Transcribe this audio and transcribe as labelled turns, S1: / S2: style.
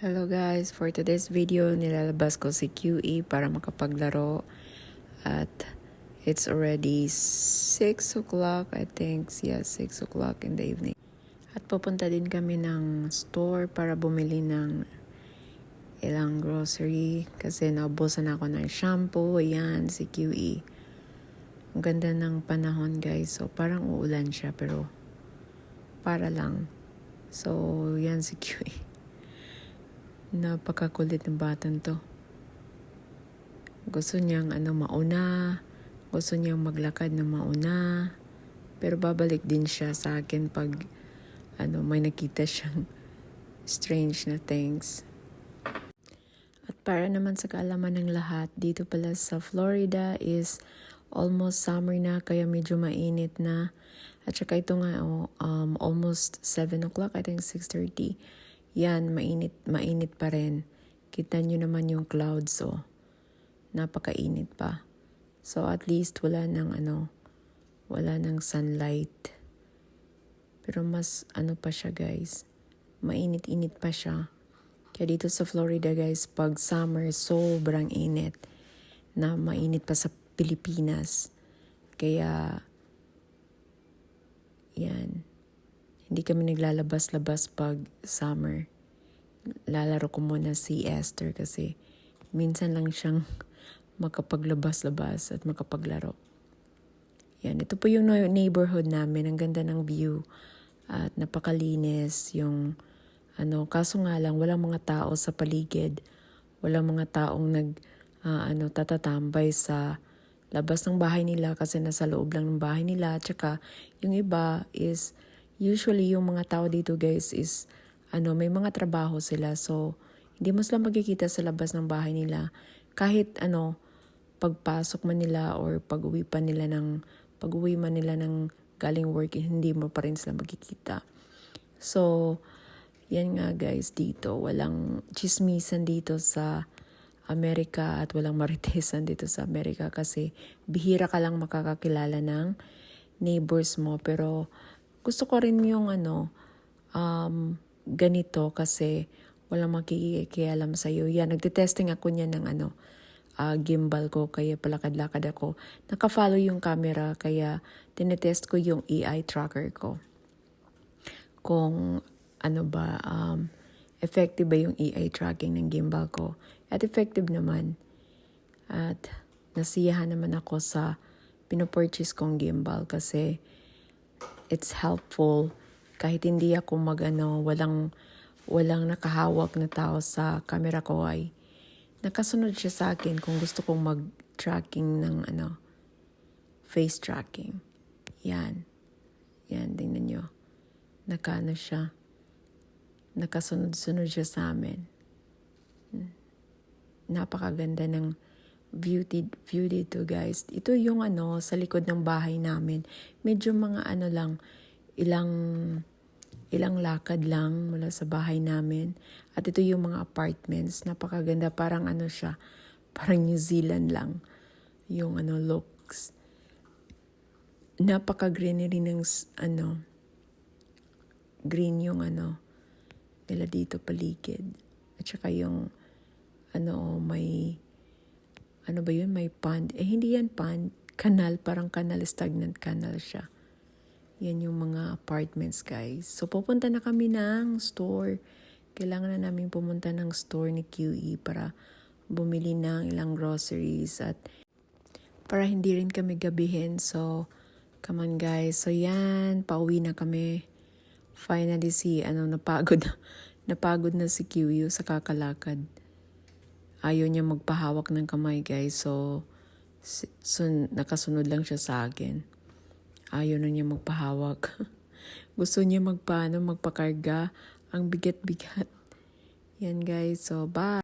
S1: Hello guys, for today's video nilalabas ko si QE para makapaglaro at it's already 6 o'clock I think, yeah 6 o'clock in the evening. At pupunta din kami ng store para bumili ng ilang grocery kasi naubusan ako ng shampoo, ayan si QE. Ang ganda ng panahon guys, so parang uulan siya pero para lang. So, yan si QE. Napakakulit ng batang to. Gusto niyang ano mauna, gusto niyang maglakad na mauna, pero babalik din siya sa akin pag ano may nakita siyang strange na things. At para naman sa kaalaman ng lahat, dito pala sa Florida is almost summer na kaya medyo mainit na. At saka ito nga, oh, um, almost 7 o'clock, I think 6.30. Yan, mainit, mainit pa rin. Kita nyo naman yung clouds, oh. Napakainit pa. So at least wala nang ano, wala nang sunlight. Pero mas ano pa siya guys, mainit-init pa siya. Kaya dito sa Florida guys, pag summer, sobrang init. Na mainit pa sa Pilipinas. Kaya, yan. Hindi kami naglalabas-labas pag summer. Lalaro ko muna si Esther kasi minsan lang siyang makapaglabas-labas at makapaglaro. Yan, ito po yung neighborhood namin. Ang ganda ng view at napakalinis yung ano, kaso nga lang walang mga tao sa paligid. Walang mga taong nag ah, ano tatatambay sa labas ng bahay nila kasi nasa loob lang ng bahay nila. Tsaka yung iba is usually yung mga tao dito guys is ano may mga trabaho sila. So hindi mo sila magkikita sa labas ng bahay nila. Kahit ano pagpasok man nila or pag-uwi pa nila ng pag-uwi man nila ng galing work hindi mo pa rin sila magkikita. So yan nga guys dito. Walang chismisan dito sa Amerika at walang maritesan dito sa Amerika kasi bihira ka lang makakakilala ng neighbors mo. Pero gusto ko rin yung ano um, ganito kasi walang makikialam sa iyo. Yan, nagte-testing ako niyan ng ano, ah, gimbal ko kaya palakad-lakad ako. Naka-follow yung camera kaya tinetest ko yung AI tracker ko. Kung ano ba, um, effective ba yung AI tracking ng gimbal ko. At effective naman. At nasiyahan naman ako sa pinopurchase kong gimbal kasi it's helpful kahit hindi ako magano walang walang nakahawak na tao sa camera ko ay nakasunod siya sa akin kung gusto kong mag-tracking ng ano face tracking. Yan. Yan, tingnan nyo. Nakano siya. Nakasunod-sunod siya sa amin. Hmm. Napakaganda ng view, di- view dito guys. Ito yung ano, sa likod ng bahay namin. Medyo mga ano lang, ilang ilang lakad lang mula sa bahay namin. At ito yung mga apartments. Napakaganda. Parang ano siya, parang New Zealand lang. Yung ano, looks. Napaka-greenery ng ano, green yung ano, nila dito paligid. At saka yung, ano, may, ano ba yun, may pond. Eh, hindi yan pond. Kanal, parang kanal, stagnant canal siya. Yan yung mga apartments, guys. So, pupunta na kami ng store. Kailangan na namin pumunta ng store ni QE para bumili ng ilang groceries at para hindi rin kami gabihin. So, come on guys. So, yan. Pauwi na kami. Finally, si, ano, napagod na. Napagod na si QE sa kakalakad. Ayaw niya magpahawak ng kamay, guys. So, sun, nakasunod lang siya sa akin. Ayaw na niya magpahawak. Gusto niya magpaano, magpakarga. Ang bigat-bigat. Yan guys. So, bye.